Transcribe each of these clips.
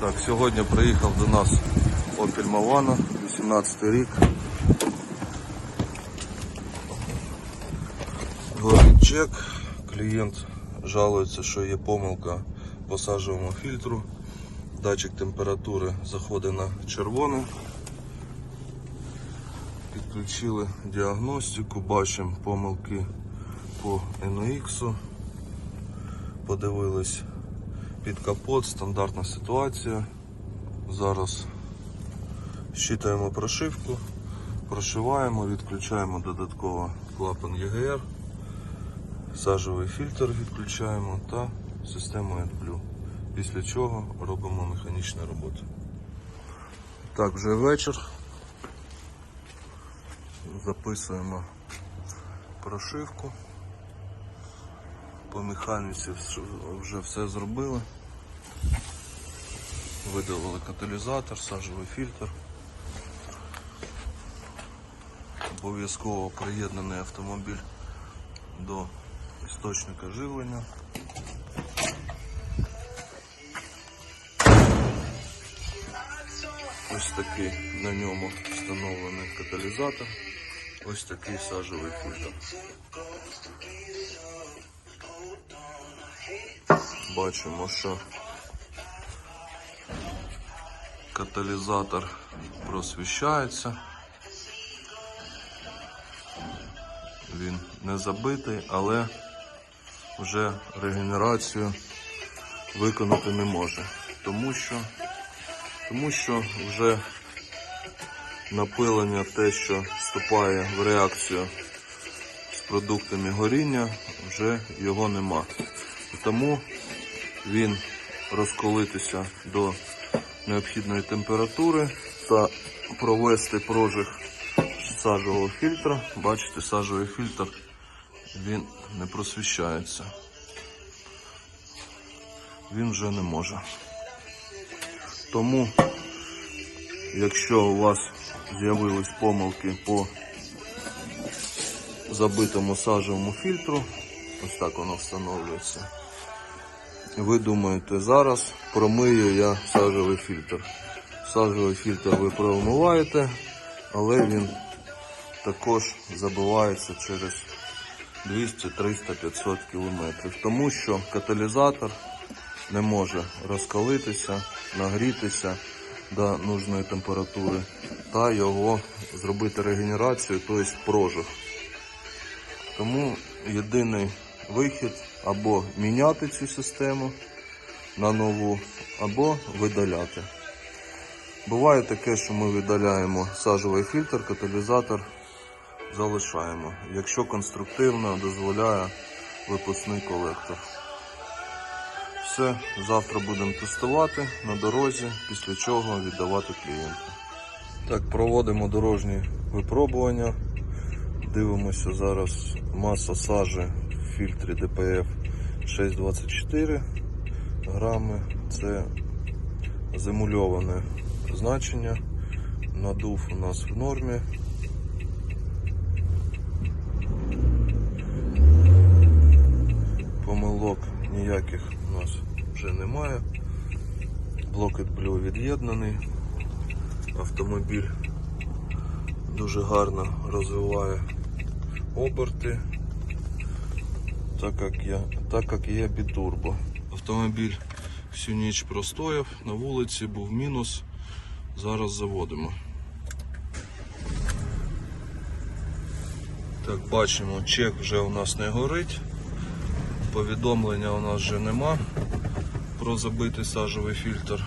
Так, сьогодні приїхав до нас Opel Movano, 18 рік. Горить чек. Клієнт жалується, що є помилка по фільтру. Датчик температури заходить на червоне. Підключили діагностику, бачимо помилки по NOX. Подивились під капот, стандартна ситуація. Зараз щитуємо прошивку, прошиваємо, відключаємо додатково клапан ЄГР, сажовий фільтр відключаємо та систему AdBlue. Після чого робимо механічну роботу. Так, вже вечір. Записуємо прошивку. По механіці вже все зробили. Видалили каталізатор, сажовий фільтр. Обов'язково приєднаний автомобіль до істочника живлення. Ось такий на ньому встановлений каталізатор. Ось такий сажовий фільтр. Бачимо, що каталізатор просвіщається. Він не забитий, але вже регенерацію виконати не може. Тому що, тому що вже напилення те, що вступає в реакцію продуктами горіння, вже його нема. Тому він розколитися до необхідної температури та провести прожиг сажового фільтра. Бачите, сажовий фільтр він не просвіщається. Він вже не може. Тому, якщо у вас з'явились помилки по забитому сажовому фільтру, ось так воно встановлюється. Ви думаєте, зараз промию я сажовий фільтр. Сажовий фільтр ви промиваєте, але він також забивається через 200, 300, 500 кілометрів. Тому що каталізатор не може розкалитися, нагрітися до нужної температури та його зробити регенерацію, тобто прожиг. Тому єдиний вихід або міняти цю систему на нову, або видаляти. Буває таке, що ми видаляємо сажовий фільтр, каталізатор залишаємо, якщо конструктивно дозволяє випускний колектор. Все, завтра будемо тестувати на дорозі, після чого віддавати клієнту. Так, проводимо дорожні випробування. Дивимося зараз маса сажі в фільтрі DPF 624 грами. Це земульоване значення. Надув у нас в нормі. Помилок ніяких у нас вже немає. Блок Blue від'єднаний. Автомобіль дуже гарно розвиває оберти, так як я, так як є бітурбо. Автомобіль всю ніч простояв, на вулиці був мінус. Зараз заводимо. Так, бачимо, чек вже у нас не горить. Повідомлення у нас вже нема про забитий сажовий фільтр.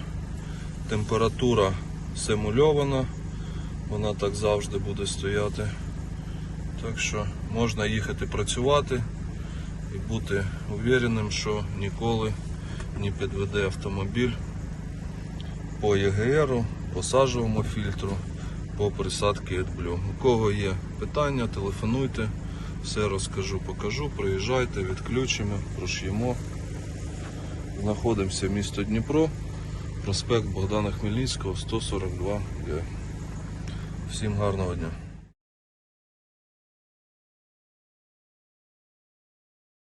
Температура симульована, вона так завжди буде стояти. Так що можна їхати працювати і бути увереним, що ніколи не підведе автомобіль по ЄГРу, по сажовому фільтру, по присадці AdBlue. У кого є питання, телефонуйте, все розкажу, покажу, приїжджайте, відключимо, прош'ємо. Знаходимося в місто Дніпро, проспект Богдана Хмельницького, 142 Г. Всім гарного дня.